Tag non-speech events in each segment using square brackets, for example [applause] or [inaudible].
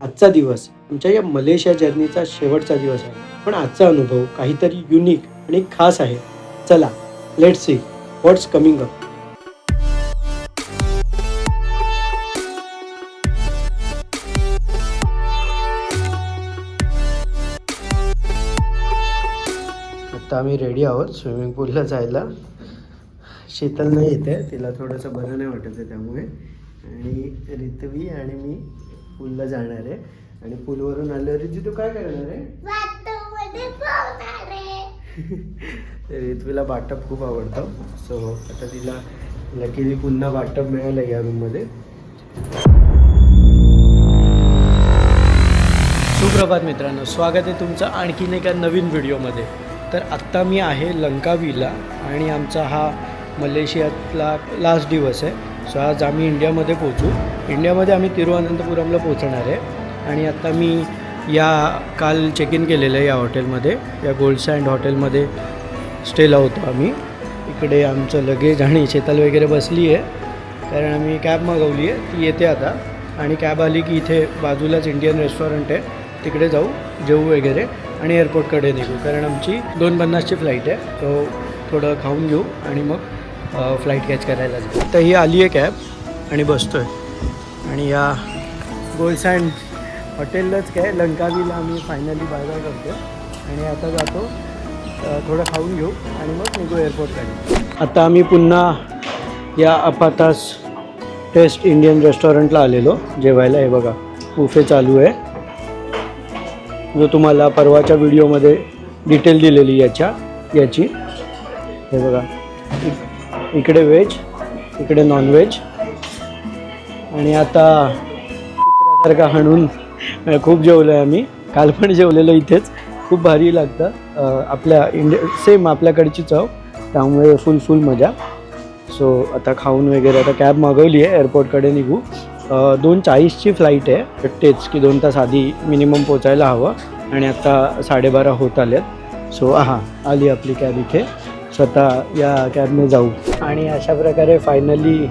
आजचा दिवस आमच्या या मलेशिया जर्नीचा शेवटचा दिवस आहे. पण आजचा अनुभव काहीतरी युनिक आणि खास आहे. चला let see what's coming up आता आम्ही रेडी आहोत स्विमिंग पूलला जायला. शीतल नाही येते तिला थोडंसं बरं नाही वाटत आहे त्यामुळे. आणि रितवी आणि मी पूलला जाणार आहे. आणि पूलवरून आल्यावर रितवी तू काय करणार आहे. [laughs] रितवीला बाटप खूप आवडतं. सो आता तिला लकीली पुन्हा बाटप मिळालं या रूममध्ये सुप्रभात मित्रांनो स्वागत आहे तुमचं आणखीन एका नवीन व्हिडिओमध्ये तर आत्ता मी आहे लंकावीला आणि आमचा हा मलेशियातला लास्ट दिवस आहे. सो आज आम्ही इंडियामध्ये पोचू इंडियामध्ये आम्ही तिरुवनंतपुरमला पोहोचणार आहे. आणि आत्ता मी या काल चेक इन केलेलं आहे या हॉटेलमध्ये. या गोल्ड सँड हॉटेलमध्ये स्टेला होतो आम्ही. इकडे आमचं लगेज आणि शेताल वगैरे बसली आहे. कारण आम्ही कॅब मागवली आहे. ती येते आता. आणि कॅब आली की इथे बाजूलाच इंडियन रेस्टॉरंट आहे. तिकडे जाऊ जेऊ वगैरे आणि एअरपोर्टकडे निघू. कारण आमची दोन पन्नासची फ्लाईट आहे. तो थोडं खाऊन घेऊ आणि मग फ्लाईट कॅच करायला तर ही आली आहे कॅब आणि बसतो आहे आणि या गोलसँड हॉटेललाच काय लंकावीला आम्ही फायनली बाय बाय करतो आणि आता जातो थोडं खाऊन घेऊ आणि मग निघू एअरपोर्टकडे आता आम्ही पुन्हा या अपातास टेस्ट इंडियन रेस्टॉरंटला आलेलो. जेवायला हे बघा बुफे चालू आहे. जो तुम्हाला परवाच्या व्हिडिओमध्ये डिटेल दिलेली याच्या याची. हे बघा इकडे व्हेज इकडे नॉनव्हेज आणि आता कुत्र्यासारखा हाणून खूप जेवलो आहे आम्ही. काल पण जेवलेलो इथेच. खूप भारी लागतं. आपल्या इंडिया सेम आपल्याकडची चव. त्यामुळे फुल फुल मजा. सो आता खाऊन वगैरे आता कॅब मागवली आहे एअरपोर्टकडे निघू. दोन चाळीसची फ्लाईट आहे. तेच की दोन तास आधी मिनिमम पोचायला हवं. आणि आता साडेबारा होत आल्यात सो हां आली आपली कॅब इथे. स्वतः या कॅबने जाऊ. आणि अशा प्रकारे फायनली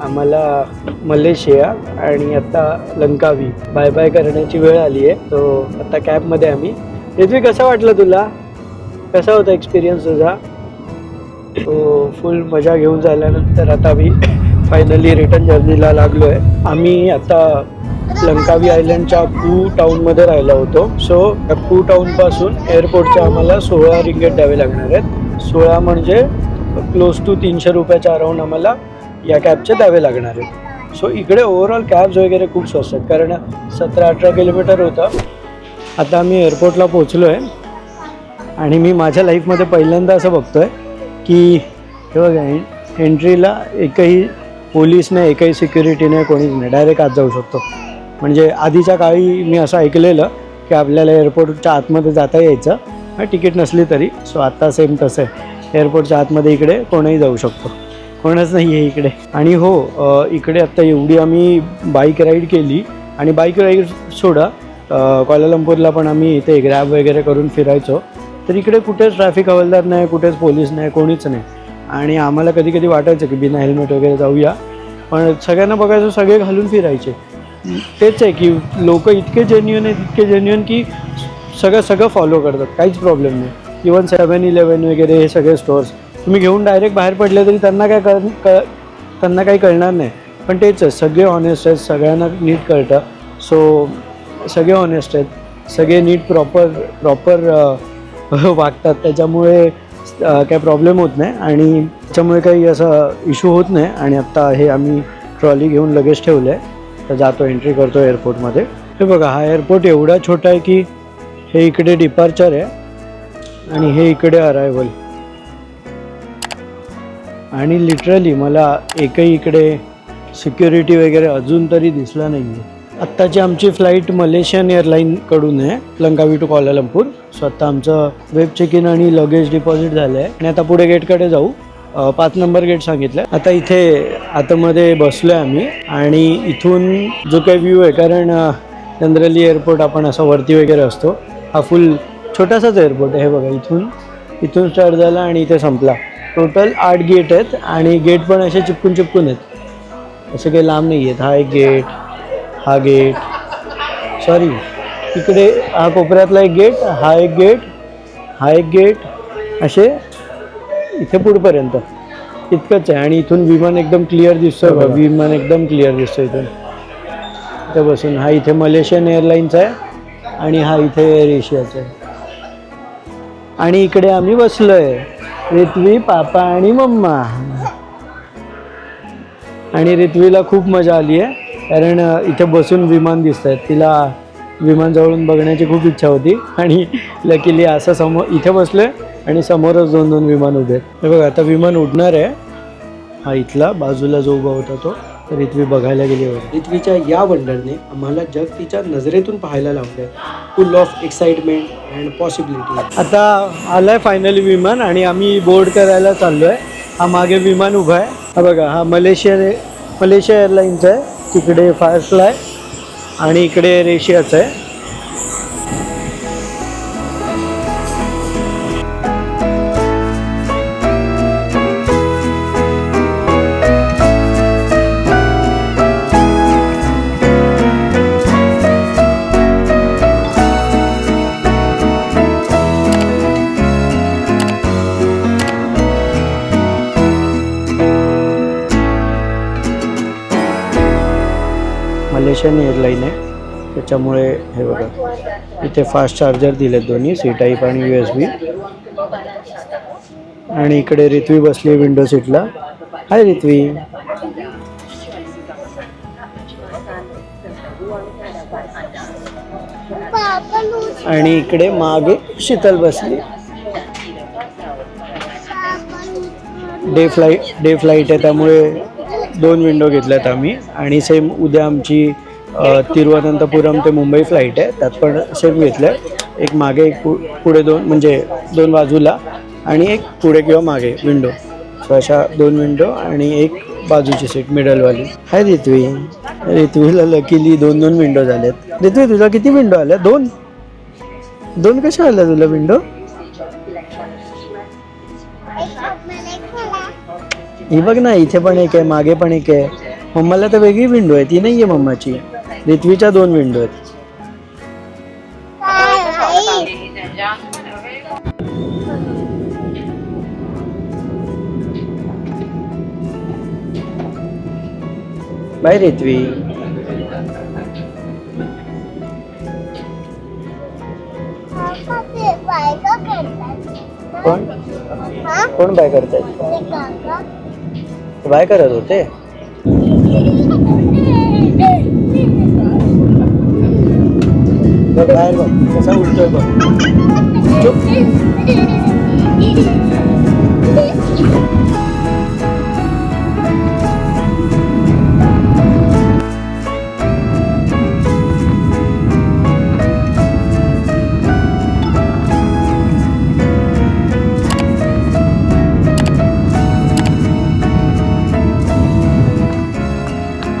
आम्हाला मलेशिया आणि आता लंकावी. बाय बाय करण्याची वेळ आली आहे. तो आता कॅबमध्ये आम्ही. रिद्वी कसं वाटलं तुला? कसा होता एक्सपिरियन्स तुझा? तो फुल मजा घेऊन झाल्यानंतर आता आम्ही फायनली रिटर्न जर्नीला लागलो आहे आम्ही आता लंकावी आयलंडच्या कू टाऊनमध्ये राहिलो होतो. सो त्या कू टाऊनपासून एअरपोर्टच्या आम्हाला सोळा रिंगेट द्यावे लागणार आहेत. सोळा म्हणजे क्लोज टू तीनशे रुपयाच्या अराऊंड आम्हाला या कॅबचे द्यावे लागणार आहेत. सो इकडे ओव्हरऑल कॅब्स वगैरे खूप स्वस्त आहेत. कारण सतरा अठरा किलोमीटर होतं. आता आम्ही एअरपोर्टला पोचलो आहे आणि मी माझ्या लाईफमध्ये पहिल्यांदा असं बघतो आहे की हे बघा एन एंट्रीला एकही पोलीस नाही एकही सिक्युरिटीने कोणीच नाही. डायरेक्ट आत जाऊ शकतो. म्हणजे आधीच्या काळी मी असं ऐकलेलं की आपल्याला एअरपोर्टच्या आतमध्ये जाता यायचं. हा तिकीट नसली तरी. सो आत्ता सेम तसं आहे. एअरपोर्टच्या आतमध्ये इकडे कोणीही जाऊ शकतो. कोणच नाही आहे इकडे. आणि हो इकडे आत्ता एवढी आम्ही बाईक राईड केली. आणि बाईक राईड सोडा कोलालंपूरला क्वालालंपूरला पण आम्ही इथे ग्रॅब वगैरे करून फिरायचो. तर इकडे कुठेच ट्रॅफिक हवालदार नाही कुठेच पोलीस नाही कोणीच नाही. आणि आम्हाला कधी कधी वाटायचं की बिना हेल्मेट वगैरे जाऊया. पण सगळ्यांना बघायचं सगळे घालून फिरायचे. तेच आहे की लोक इतके जेन्युन आहेत इतके जेन्युन की सगळं सगळं फॉलो करतात. काहीच प्रॉब्लेम नाही. इवन सेवन इलेवन वगैरे हे सगळे स्टोअर्स तुम्ही घेऊन डायरेक्ट बाहेर पडले तरी त्यांना काय कर त्यांना काही कळणार नाही. पण तेच आहे सगळे ऑनेस्ट आहेत सगळ्यांना नीट कळतं. सो सगळे ऑनेस्ट आहेत. सगळे नीट प्रॉपर प्रॉपर [laughs] वागतात. त्याच्यामुळे काय काही प्रॉब्लेम होत नाही. आणि त्याच्यामुळे काही असं इशू होत नाही. आणि आत्ता हे आम्ही ट्रॉली घेऊन लगेच ठेवलं आहे तर जातो एंट्री करतो एअरपोर्टमध्ये हे बघा हा एअरपोर्ट एवढा छोटा आहे की हे इकडे डिपार्चर आहे आणि हे इकडे अरायवल आणि लिटरली मला एकही इकडे सिक्युरिटी वगैरे अजून तरी दिसला नाही आहे आत्ताची आमची फ्लाईट मलेशियन एअरलाईनकडून आहे लंकावी टू कोलालंपूर सो आत्ता आमचं वेब चेक इन आणि लगेज डिपॉझिट झालं आहे आणि आता पुढे गेटकडे जाऊ. पाच नंबर गेट सांगितलं आता इथे आतमध्ये बसलो आहे आम्ही. आणि इथून जो काही व्ह्यू आहे कारण जनरली एअरपोर्ट आपण असं वरती वगैरे असतो. हा फुल छोटासाच एअरपोर्ट आहे हे बघा इथून इथून स्टार्ट झाला आणि इथे संपला. टोटल आठ गेट आहेत आणि गेट पण असे चिपकून चिपकून आहेत. असं काही लांब नाही आहेत. हा एक गेट हा गेट सॉरी इकडे हा कोपऱ्यातला एक गेट हा एक गेट हा एक गेट असे इथे पुढपर्यंत. इतकंच आहे. आणि इथून विमान एकदम क्लिअर दिसतोय बघा. विमान एकदम क्लिअर दिसतोय इथून. इथे बसून. हा इथे मलेशियन एअरलाईनचा आहे. आणि हा इथे एअर एशियाचा आहे. आणि इकडे आम्ही बसलोय. रित्वी पापा आणि मम्मा. आणि रित्वीला खूप मजा आली आहे कारण इथे बसून विमान दिसत आहेत तिला विमान जवळून बघण्याची खूप इच्छा होती. आणि लकीली असं समोर इथे बसलोय आणि समोरच दोन दोन विमान उभे आहेत. हे बघा आता विमान उडणार आहे. हा इथला बाजूला जो उभा होता तो. तर बघायला गेली होती रिथ्वीच्या या वंडरने आम्हाला जग तिच्या नजरेतून पाहायला लावलंय. Full of excitement and possibility आता आलाय फायनली विमान आणि आम्ही बोर्ड करायला चाललोय. हा मागे विमान उभा आहे. हा बघा हा मलेशिया मलेशिया एअरलाईनचा आहे. तिकडे फायरफ्लाय आणि इकडे रेशियाचं आहे. एशियन एअरलाईन आहे. त्याच्यामुळे हे बघा. इथे फास्ट चार्जर दिलेत दोन्ही सी टाईप आणि यू एस बी आणि इकडे रित्वी बसली विंडो सीटला हाय रित्वी. आणि इकडे मागे शीतल बसली. डे फ्लाईट डे फ्लाईट आहे त्यामुळे दोन विंडो घेतल्यात आम्ही. आणि सेम उद्या आमची तिरुवनंतपुरम ते मुंबई फ्लाईट आहे. त्यात पण सेम घेतलं एक मागे एक पु पुढे दोन म्हणजे दोन बाजूला आणि एक पुढे किंवा मागे विंडो सो अशा दोन विंडो आणि एक बाजूची सीट मिडलवाली हाय रित्वी. रित्वीला लकीली दोन दोन विंडो झाल्यात रित्वी तुला किती विंडो आल्या दोन? दोन कशा आल्या तुला विंडो ही बघ ना इथे पण एक आहे मागे पण एक आहे. मम्माला तर वेगळी विंडो आहे. ती नाही आहे मम्माची. रिथवीच्या दोन विंडो आहेत? बाय करतात कोण? हा? कोण बाय करतायत? बाय करत होते? बाहेर बघ कसा उलटोय बघ चुप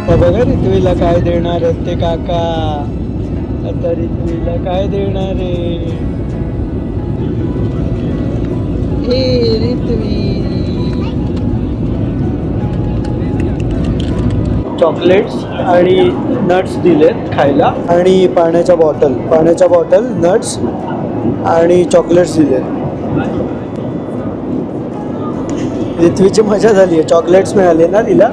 तर बघा रिथवीला काय देणार आहेत ते काका? आता काय देणार आहे हे चॉकलेट्स आणि नट्स दिलेत खायला. आणि पाण्याच्या बॉटल पाण्याच्या बॉटल नट्स आणि चॉकलेट्स दिलेत. रिथवीची मजा झाली आहे चॉकलेट्स मिळाले ना तिला?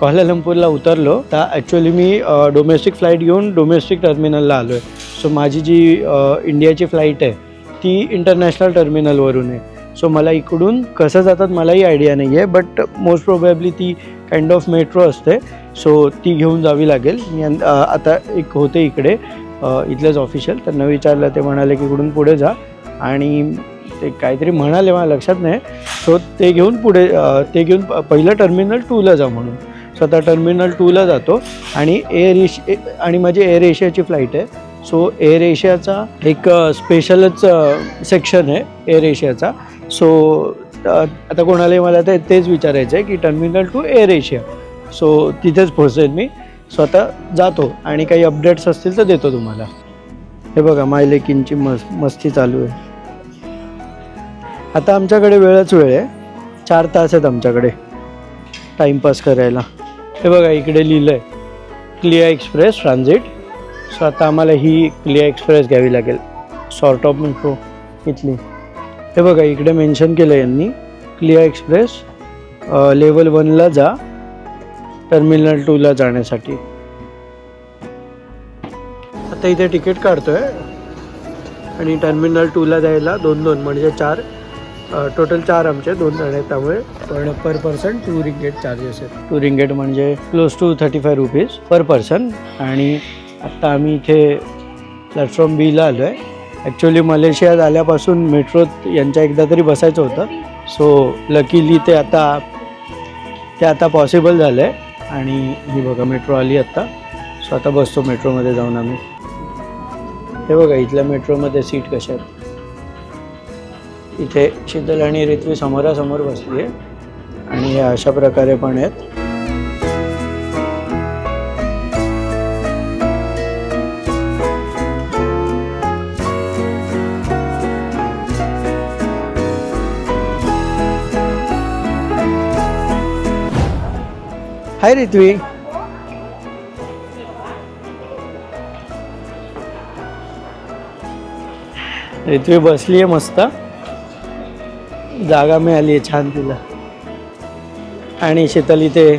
कोल्हालंपूरला उतरलो तर ॲक्च्युली मी डोमेस्टिक फ्लाईट घेऊन डोमेस्टिक टर्मिनलला आलो आहे सो माझी जी इंडियाची फ्लाईट आहे ती इंटरनॅशनल टर्मिनलवरून आहे. सो मला इकडून कसं जातात मलाही आयडिया नाही आहे बट मोस्ट प्रोबॅबली ती काइंड ऑफ मेट्रो असते. सो ती घेऊन जावी लागेल. मी आता एक होते इकडे इथलंच इथलेच ऑफिशियल त्यांना विचारलं ते म्हणाले की इकडून पुढे जा. आणि ते काहीतरी म्हणाले मला लक्षात नाही. सो ते घेऊन पुढे ते घेऊन प- पहिलं टर्मिनल टूला जा म्हणून. स्वतः टर्मिनल टूला जातो. आणि एअर एश ए- आणि माझी एअर एशियाची फ्लाईट आहे. सो एअर एशियाचा एक स्पेशलच सेक्शन आहे एअर एशियाचा. सो आता कोणालाही मला ते तेच विचारायचं आहे की terminal two air Asia. So तिथेच पोहोचेन मी. स्वतः जातो. आणि काही अपडेट्स असतील तर देतो तुम्हाला. हे बघा मायलेकिनची मस् मस्ती चालू आहे. आता आमच्याकडे वेळच वेळ आहे. चार तास आहेत आमच्याकडे. टाईमपास करायला. हे बघा इकडे लिहिलं आहे क्लिया एक्सप्रेस ट्रान्झिट. सो आता आम्हाला ही क्लिया एक्सप्रेस घ्यावी लागेल सॉर्ट ऑफ मेट्रो इथली. हे बघा इकडे मेन्शन केलं यांनी क्लिया एक्सप्रेस लेवल वनला जा टर्मिनल टूला जाण्यासाठी. आता इथे तिकीट काढतोय आणि टर्मिनल टूला जायला दोन दोन म्हणजे चार टोटल चार आमचे दोन जण आहेत त्यामुळे. पण per person two ringgit charges आहेत. टू रिंगेट म्हणजे close to thirty five rupees per person आणि आत्ता आम्ही इथे प्लॅटफॉर्म बीला आलो आहे ॲक्च्युली मलेशियात आल्यापासून मेट्रोत यांच्या एकदा तरी बसायचं होतं. सो लकीली ते आता ते आता पॉसिबल झालं आहे आणि ही बघा मेट्रो आली आत्ता सो आता बसतो मेट्रोमध्ये जाऊन आम्ही. हे बघा इथल्या मेट्रोमध्ये सीट कशा आहेत? इथे शीतल आणि रित्वी समोरासमोर बसली आहे आणि हे अशा प्रकारे पण आहेत. हाय रित्वी रित्वी बसली आहे मस्त. जागा मिळाली आहे छान तिला. आणि शीतल इथे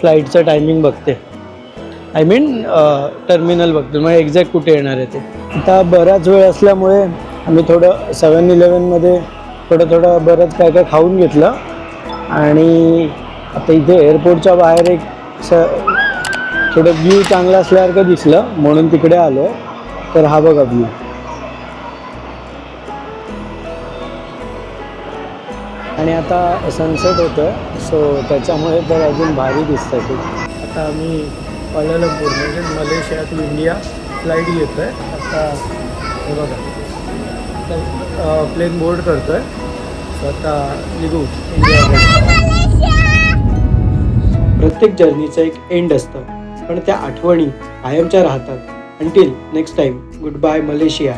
फ्लाईटचं टायमिंग बघते. आय मीन टर्मिनल बघते. मग एक्झॅक्ट कुठे येणार आहे ते. आता बराच वेळ असल्यामुळे आम्ही थोडं सेवन इलेवनमध्ये थोडं थोडं बरंच काय काय खाऊन घेतलं. आणि आता इथे एअरपोर्टच्या बाहेर एक स थोडं व्ह्यू चांगला असल्यासारखं दिसलं. म्हणून तिकडे आलो तर हा बघा व्ह्यू आणि आता सनसेट होतं सो त्याच्यामुळे तर अजून भारी दिसतं ते. आता आम्ही कोलालंपूर म्हणजे मलेशिया टू इंडिया फ्लाईट घेतो आहे आता हे बघा. प्लेन बोर्ड करतो आहे सो आता निघू. इंडिया प्रत्येक जर्नीचं एक एंड असतं. पण त्या आठवणी कायमच्या राहतात. Until next time good bye Malaysia.